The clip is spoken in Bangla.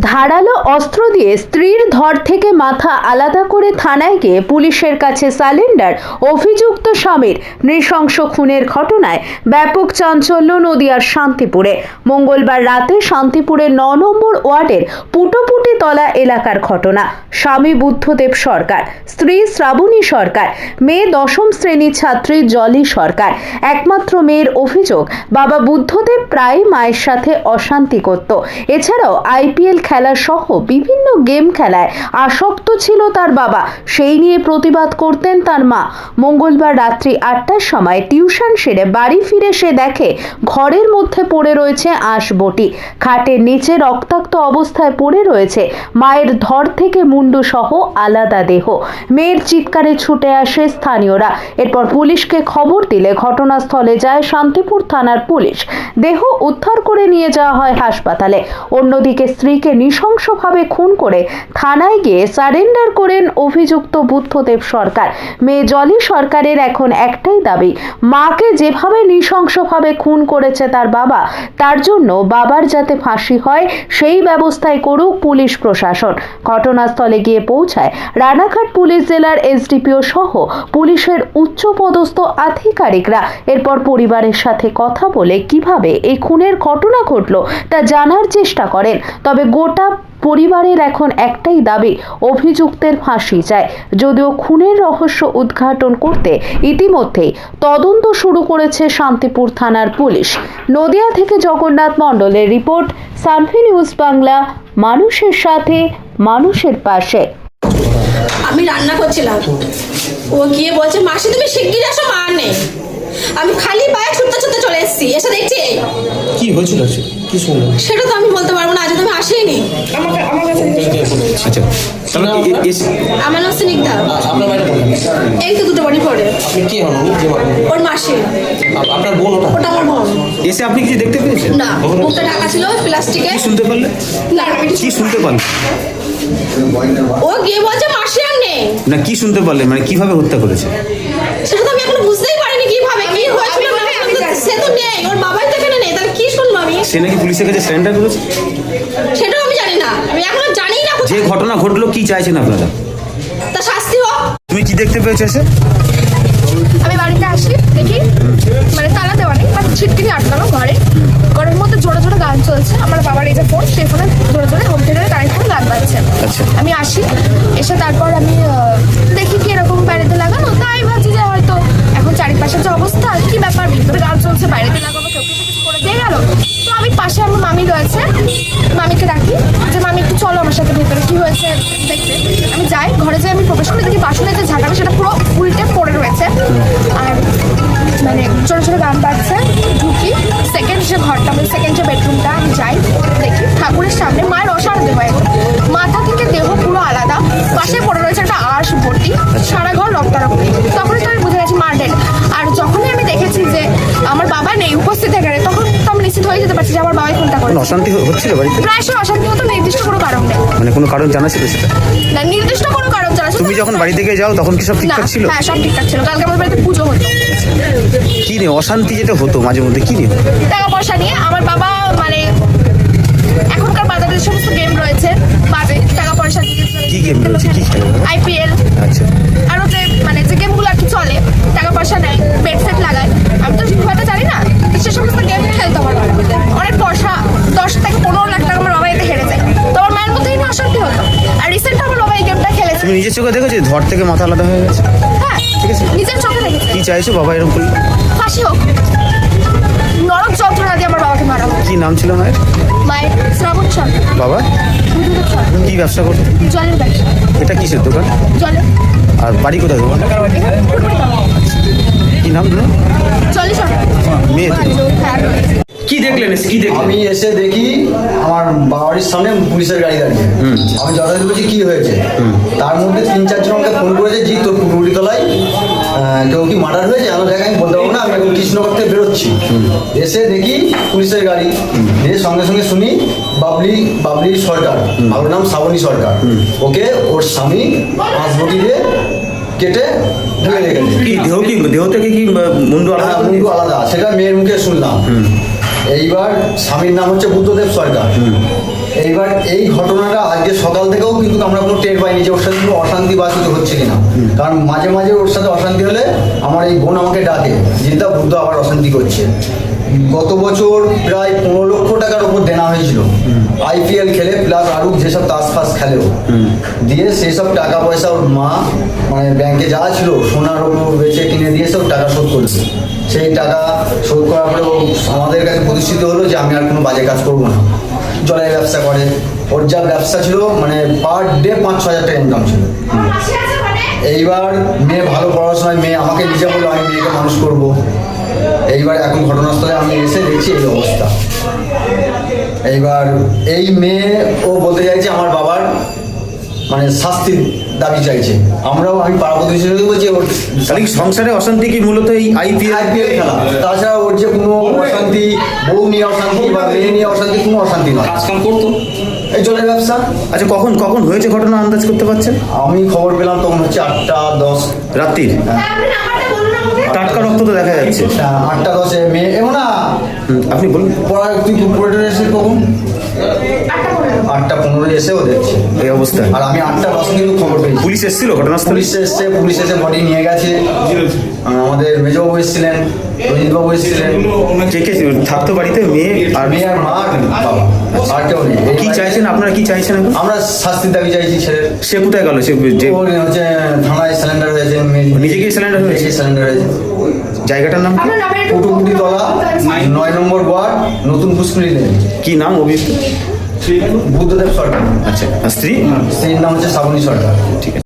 ধারালো অস্ত্র দিয়ে স্ত্রীর ধর থেকে মাথা আলাদা করে থানায় গিয়ে পুলিশের কাছে সালেন্ডার, অভিযুক্ত স্বামীর নৃশংস খুনের ঘটনায় ব্যাপক চাঞ্চল্য নদিয়ার শান্তিপুরে। মঙ্গলবার রাতে শান্তিপুরের ন নম্বর ওয়ার্ডের পুটোপুটি তলা এলাকার ঘটনা। স্বামী বুদ্ধদেব সরকার, স্ত্রী শ্রাবণী সরকার, মেয়ে দশম শ্রেণির ছাত্রী জলি সরকার, একমাত্র মেয়ের অভিযোগ, বাবা বুদ্ধদেব প্রায় মায়ের সাথে অশান্তি করত। এছাড়াও আইপিএল খেলা সহ বিভিন্ন গেম খেলায় আসক্ত ছিল তার বাবা। সেই নিয়ে প্রতিবাদ করতেন তার মা। মঙ্গলবার রাত্রি আটটার সময় টিউশন সেরে বাড়ি ফিরে সে দেখে ঘরের মধ্যে পড়ে রয়েছে আঁশবটি। খাটের নিচে রক্তাক্ত অবস্থায় পড়ে রয়েছে মায়ের ধর থেকে মুন্ডু সহ আলাদা দেহ। মেয়ের চিৎকারে ছুটে আসে স্থানীয়রা। এরপর পুলিশকে খবর দিলে ঘটনাস্থলে যায় শান্তিপুর থানার পুলিশ। দেহ উদ্ধার করে নিয়ে যাওয়া হয় হাসপাতালে। অন্যদিকে স্ত্রীকে নৃশংসভাবে খুন করে থানায় গিয়ে সারেন্ডার করেন অভিযুক্ত বুদ্ধদেব সরকার। মেয়ে জলি সরকারের এখন একটাই দাবি, মাকে যেভাবে নৃশংসভাবে খুন করেছে তার বাবা, তার জন্য বাবার যাতে ফাঁসি হয়, সেই ব্যবস্থায় করুক পুলিশ প্রশাসন। ঘটনাস্থলে গিয়ে পৌঁছায় রানাঘাট পুলিশ জেলার এসডিপিও সহ পুলিশের উচ্চপদস্থ আধিকারিকরা। এরপর পরিবারের সাথে কথা বলে কীভাবে এই খুনের ঘটনা ঘটল তা জানার চেষ্টা করেন। তবে গোটা পরিবারের এখন একটাই দাবি অভিযুক্তের ফাঁসি চায় যদিও খুনের রহস্য উদ্ঘাটন করতে ইতিমধ্যেই তদন্ত শুরু করেছে শান্তিপুর থানার পুলিশ। নদিয়া থেকে জগন্নাথ মণ্ডলের রিপোর্ট সানভি নিউজ বাংলা মানুষের সাথে মানুষের পাশে। আমি রান্না করছিলাম। ও গিয়ে বলছে মাসি তুমি শিগগির আসো মা নেই। আমি খালি পায়ে ছুটতে ছুটতে চলে এসেছি। এসে দেখছি কি হয়েছিল কি শুনলেন সেটা তো আমি বলতে পারব না আসিনি। আচ্ছা তাহলে আমার নাম স্নিগ্ধা আপনার বাড়ি এই তো দুটো বাড়ি আপনি কে হন? ওর মাসি। আপ- আপনার বোন ওটা? ওটা আমার বোন। এসে আপনি কিছু দেখতে পেয়েছেন? না মুখটা ঢাকা ছিল প্লাস্টিকে। শুনতে পারলেন না আমি কি শুনতে পারলেন ও গিয়ে বলছে মাসি আর নেই। না কি শুনতে পারলেন মানে কীভাবে হত্যা করেছে? সেটা তো আমি এখনও বুঝতেই পারিনি কীভাবে কি হয়েছিল না হয়েছিল। সে তো নেই ওর বাবাই তো এখানে নেই তাহলে কি শুনব আমি? সে নাকি পুলিশের কাছে সারেন্ডার করেছে? সেটাও আমি জানি না। আমি এখনও জানি না যে ঘটনা ঘটলো কি চাইছেন আপনারা? তা শাস্তি হোক। তুমি কি দেখতে পেয়েছ এসে? আমি বাড়িতে আসি দেখি। মানে তালা দেওয়া নেই মানে ছিটকিনি আটকানো ঘরে। ঘরের মধ্যে জোরে জোরে গান চলছে। আমার বাবার এই যে ফোন সেই ফোনে জোরে জোরে হোম থিয়েটারে কানেক্ট করে গান বাজছে। আচ্ছা। আমি আসি এসে তারপর আমি দেখি কি এরকম বাড়িতে লাগানো। তাই ভাবছি যে হয়তো এখন চারিপাশের যে অবস্থা কি ব্যাপার? ভিতরে গান চলছে বাইরেতে লাগানো কেউ কিছু কিছু করে দিয়ে গেল। তো আমি পাশে আমার মামি রয়েছে। আমার সাথে ভেতরে কি হয়েছে দেখতে। আমি যাই, ঘরে যাই আমি প্রবেশ করে দেখি বাসনের যে ঝাঁকাটা সেটা পুরো উল্টে পড়ে রয়েছে। আর মানে ছোটো ছোটো গান বাজছে, ঢুকি সেকেন্ড যে ঘরটা মানে সেকেন্ড যে বেডরুমটা আমি যাই, দেখি ঠাকুরের সামনে মায়ের অসার দেহ মাথা থেকে দেহ পুরো আলাদা, পাশে পড়ে রয়েছে একটা আশ ভর্তি সারা ঘর রক্তারক্তি। তখনই যে আমার বাবাই কোনটা করে অশান্তি হচ্ছিল বাড়িতে? প্রায় সময় অশান্তি হতো নির্দিষ্ট কোনো কারণ নেই। মানে কোনো কারণ জানা ছিল সেটা? না নির্দিষ্ট কোনো কারণ জানা ছিল তুমি যখন বাড়ি থেকে যাও তখন কি সব ঠিকঠাক ছিল? হ্যাঁ সব ঠিকঠাক ছিল। কালকে আমার বাড়িতে পুজো হতো। কি নিয়ে অশান্তি যেটা হতো মাঝে মধ্যে কি নিয়ে? টাকা পয়সা নিয়ে আমার বাবা মানে এখনকার বাজারে সমস্ত গেম রয়েছে বাজে টাকা পয়সা দিয়ে কি game রয়েছে? কি? আইপিএল আচ্ছা আরও যে মানে যে গেমগুলো আর কি চলে টাকা পয়সা নেয় বেড সেট লাগায় আমি তো হয়তো জানি না সে সমস্ত গেম খেলতো আমার বাবা অনেক পয়সা দশ থেকে পনেরো লাখ টাকা আমার বাবা এতে হেরে যায় তো আমার মায়ের মধ্যেই না অশান্তি হতো আর রিসেন্ট আমার বাবা এই গেমটা খেলেছে তুমি নিজের চোখে দেখেছ যে ধর থেকে মাথা আলাদা হয়ে গেছে। হ্যাঁ ঠিক আছে। নিজের চোখে দেখেছি। কি চাইছো বাবা এরকম করলে ফাঁসি হোক। নরক যন্ত্রণা দিয়ে আমার বাবাকে মারা। হোক কি নাম ছিল মায়ের? মায়ের শ্রাবণ সরকার। বাবা? কি ব্যবসা করতো? জলের ব্যবসা। এটা কিসের দোকান? জলের আর বাড়ি কোথায় দোকান কি নাম মেয়ে। কি দেখলেন? এসে? কি দেখলেন? আমি এসে দেখি আমার বাড়ির সামনে পুলিশের গাড়ি দাঁড়িয়ে আমি যথাযথ বলছি কি হয়েছে? তার মধ্যে তিন চারজন আমাকে ফোন করেছে জি তোর পুকুরি তলায় আহ, কেউ কি মার্ডার হয়েছে? আমার জায়গায় আমি বলতে পারব না আমি এখন কৃষ্ণনগর থেকে বেরোচ্ছি এসে দেখি পুলিশের গাড়ি। দিয়ে সঙ্গে সঙ্গে শুনি বাবলি বাবলি সরকার। আমার নাম শ্রাবণী সরকার। ওকে ওর স্বামী হাঁসবটি দিয়ে কেটে ধুয়ে রেখেছে কি দেহ কি দেহ থেকে কি মুন্ডু আলাদা? হ্যাঁ, মুন্ডু আলাদা। সেটা মেয়ের মুখে শুনলাম। এইবার স্বামীর নাম হচ্ছে বুদ্ধদেব সরকার। এইবার এই ঘটনাটা আজকে সকাল থেকেও কিন্তু আমরা কোনো টের পাইনি যে ওর সাথে কোনো অশান্তি বাসিত হচ্ছে কিনা। কারণ মাঝে মাঝে ওর সাথে অশান্তি হলে আমার এই বোন আমাকে ডাকে জিদ্দা বুদ্ধ আবার অশান্তি করছে। গত বছর প্রায় পনেরো লক্ষ টাকার উপর দেনা হয়েছিল। আইপিএল খেলে প্লাস আরও যেসব তাস ফাস খেলেও দিয়ে সেসব টাকা পয়সা ওর মা মানে ব্যাংকে যা ছিল সোনার ওপর বেচে কিনে দিয়ে সব টাকা শোধ করেছে। সেই টাকা শোধ করার পরে আমাদের কাছে প্রতিষ্ঠিত হলো যে আমি আর কোনো বাজে কাজ করব না। জলের ব্যবসা করে। ওর যা ব্যবসা ছিল মানে পার ডে পাঁচ ছ হাজার টাকা ইনকাম ছিল। এইবার মেয়ে ভালো পড়াশোনায়, মেয়ে আমাকে নিজে বলল, আমি মেয়েকে মানুষ করব। এইবার এখন ঘটনাস্থলে আমি এসে দেখছি এই অবস্থা। এইবার এই মেয়ে ও বলতে চাইছে, আমার বাবার মানে শাস্তির দাবি চাইছে। আমরাও আমি পাড়া হিসেবে বলছি ওর সংসারে অশান্তি কি মূলত এই আইপিএল আইপিএল খেলা। তাছাড়া ওর যে কোনো অশান্তি বউ নিয়ে অশান্তি বা মেয়ে নিয়ে অশান্তি কোনো অশান্তি নয়। কাজকাম করতো? এই জলের ব্যবসা। আচ্ছা কখন কখন হয়েছে ঘটনা আন্দাজ করতে পারছেন? আমি খবর পেলাম তখন হচ্ছে আটটা দশ। রাত্রির? টাটকা রক্ত তো দেখা যাচ্ছে। হ্যাঁ, আটটা দশে মেয়ে। এমন না। আপনি বলুন। পড়া তুই পড়ে এসে কখন? আটটা পনেরো এসেও দেখছে। এই অবস্থা আর আমি আটটা দশে কিন্তু খবর পেয়েছি। পুলিশ এসেছিল ঘটনাস্থলে? পুলিশ এসছে পুলিশ এসে বডি নিয়ে গেছে। আমাদের মেজবাবু এসেছিলেন রঞ্জিতবাবু এসেছিলেন। কে কে থাকতো বাড়িতে মেয়ে আর মেয়ে আর মা আর আর কেউ নেই। কি চাইছেন? আপনারা কি চাইছেন আমরা শাস্তির দাবি চাইছি ছেলের। সে কোথায় গেল? সে হচ্ছে থানায় সিলিন্ডার হয়েছে নিজেকেই cylinder হয়েছে? নিজেকেই সিলিন্ডার হয়েছে। জায়গাটার নাম কি? কুটুকুটি তলা নয় নম্বর ওয়ার্ড নতুন পুষ্করি লেন কি নাম অভিযুক্ত? বুদ্ধদেব সরকার। আচ্ছা স্ত্রী? স্ত্রীর নাম হচ্ছে শ্রাবণী সরকার। ঠিক আছে।